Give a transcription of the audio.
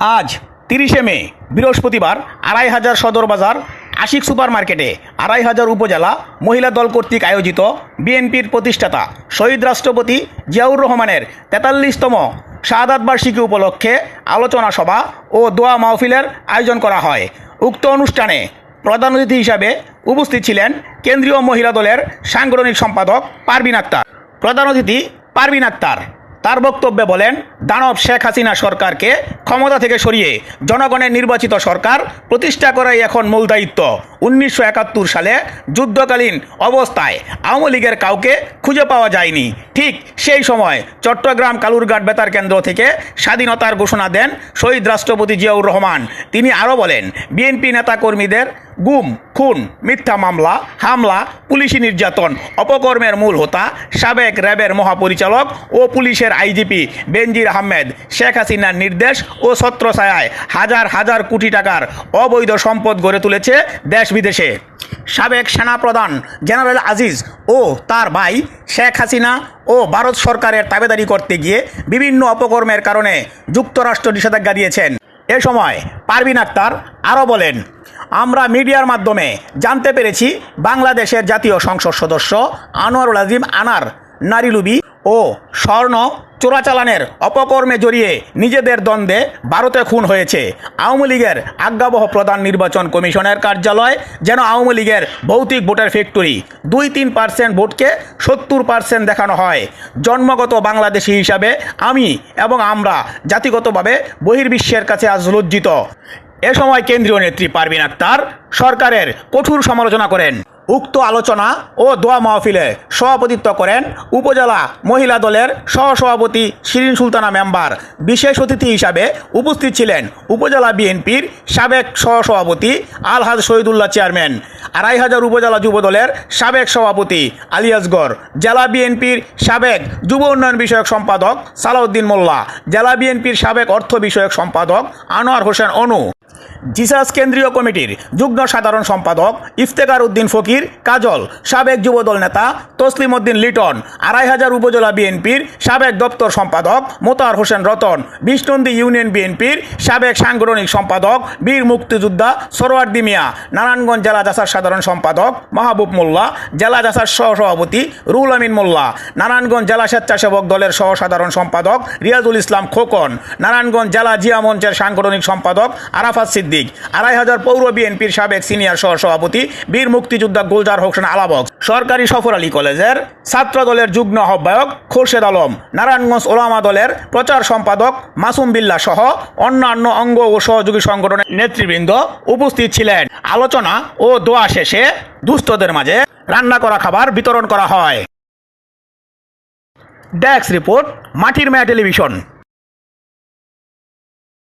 আজ তিরিশে মে, বৃহস্পতিবার, আড়াই হাজার সদর বাজার, আশিক সুপার মার্কেটে আড়াই হাজার উপজেলা, মহিলা দল কর্তৃক আয়োজিত বিএনপির প্রতিষ্ঠাতা শহীদ রাষ্ট্রপতি জিয়াউর রহমানের তেতাল্লিশতম শাহাদাত বার্ষিকী উপলক্ষে আলোচনা সভা ও দোয়া মাহফিলের আয়োজন করা হয়। উক্ত অনুষ্ঠানে প্রধান অতিথি হিসাবে উপস্থিত ছিলেন কেন্দ্রীয় মহিলা দলের সাংগঠনিক সম্পাদক পারবিন আক্তার। প্রধান অতিথি পারবিন আক্তার। তার বক্তব্যে বলেন দানব শেখ হাসিনা সরকারকে ক্ষমতা থেকে সরিয়ে জনগণের নির্বাচিত সরকার প্রতিষ্ঠা করাই এখন মূল দায়িত্ব। উনিশশো একাত্তর সালে যুদ্ধকালীন অবস্থায় আওয়ামী লীগের কাউকে খুঁজে পাওয়া যায়নি। ঠিক সেই সময় চট্টগ্রাম কালুরঘাট বেতার কেন্দ্র থেকে স্বাধীনতার ঘোষণা দেন শহীদ রাষ্ট্রপতি জিয়াউর রহমান। তিনি আরও বলেন, বিএনপি নেতাকর্মীদের গুম, খুন, মিথ্যা মামলা, হামলা, পুলিশি নির্যাতন, অপকর্মের মূল হোতা, সাবেক র্যাবের মহাপরিচালক ও পুলিশের আইজিপি বেনজির আহমেদ, শেখ হাসিনার নির্দেশ ও ছত্রছায়ায় হাজার হাজার কোটি টাকার অবৈধ সম্পদ গড়ে তুলেছে দেশ বিদেশে। সাবেক সেনাপ্রধান জেনারেল আজিজ ও তার ভাই শেখ হাসিনা ও ভারত সরকারের তাবেদারি করতে গিয়ে বিভিন্ন অপকর্মের কারণে যুক্তরাষ্ট্র নিষেধাজ্ঞা দিয়েছেন। এ সময় পারবিন আক্তার আরও বলেন আমরা মিডিয়ার মাধ্যমে জানতে পেরেছি বাংলাদেশের জাতীয় সংসদ সদস্য আনোয়ারুল আজিম আনার, নারীলুবি ও স্বর্ণ চোরাচালানের অপকর্মে জড়িয়ে নিজেদের দ্বন্দ্বে ভারতে খুন হয়েছে। আওয়ামী লীগের আজ্ঞাবহ প্রধান নির্বাচন কমিশনের কার্যালয়, যেন আওয়ামী লীগের ভৌতিক ভোটের ফ্যাক্টরি। দুই তিন পার্সেন্ট ভোটকে সত্তর পার্সেন্ট দেখানো হয়। জন্মগত বাংলাদেশি হিসাবে আমি এবং আমরা জাতিগতভাবে বহির্বিশ্বের কাছে আজ লজ্জিত। এ সময় কেন্দ্রীয় নেত্রী পারভিন আক্তার সরকারের কঠোর সমালোচনা করেন। উক্ত আলোচনা ও দোয়া মাহফিলে সভাপতিত্ব করেন উপজেলা মহিলা দলের সহসভাপতি শিরিন সুলতানা মেম্বার। বিশেষ অতিথি হিসাবে উপস্থিত ছিলেন উপজেলা বিএনপির সাবেক সহসভাপতি আলহাজ শহীদুল্লাহ চেয়ারম্যান আড়াই হাজার উপজেলা যুব দলের সাবেক সভাপতি আলিয়াসগড় জেলা বিএনপির সাবেক যুব উন্নয়ন বিষয়ক সম্পাদক সালাউদ্দিন মোল্লা জেলা বিএনপির সাবেক অর্থ বিষয়ক সম্পাদক আনোয়ার হোসেন অনু। জিসাস কেন্দ্রীয় কমিটির যুগ্ম সাধারণ সম্পাদক ইফতেকার উদ্দিন ফকির, কাজল, সাবেক যুবদল নেতা তসলিম উদ্দিন লিটন, আড়াই হাজার উপজেলা বিএনপির সাবেক দপ্তর সম্পাদক মোতার হোসেন রতন, বিষ্ণন্দী ইউনিয়ন বিএনপির সাবেক সাংগঠনিক সম্পাদক বীর মুক্তিযোদ্ধা সরোয়ার্দি মিয়া নারায়ণগঞ্জ জেলা জাসার সাধারণ সম্পাদক মাহবুব মোল্লা, জেলা জাসার সহসভাপতি রুল আমিন মোল্লা, নারায়ণগঞ্জ জেলা স্বেচ্ছাসেবক দলের সহ সাধারণ সম্পাদক রিয়াজুল ইসলাম খোকন, নারায়ণগঞ্জ জেলা জিয়া মঞ্চের সাংগঠনিক সম্পাদক আরাফাত সিদ্দিক। আড়াই হাজার পৌর বিএনপির সাবেক সিনিয়র সহ সভাপতি বীর মুক্তিযোদ্ধা গুলজার হোসেন আলাবক, সরকারি সফর আলী কলেজের ছাত্র দলের যুগ্ম আহ্বায়ক খোরশেদ আলম, নারায়ণগঞ্জ ওলামা দলের প্রচার সম্পাদক মাসুম বিল্লা সহ অন্যান্য অঙ্গ ও সহযোগী সংগঠনের নেতৃবৃন্দ উপস্থিত ছিলেন। আলোচনা ও দোয়া শেষে দুস্থদের মাঝে রান্না করা খাবার বিতরণ করা হয়। ডেস্ক রিপোর্ট, মাটির মেয়া টেলিভিশন।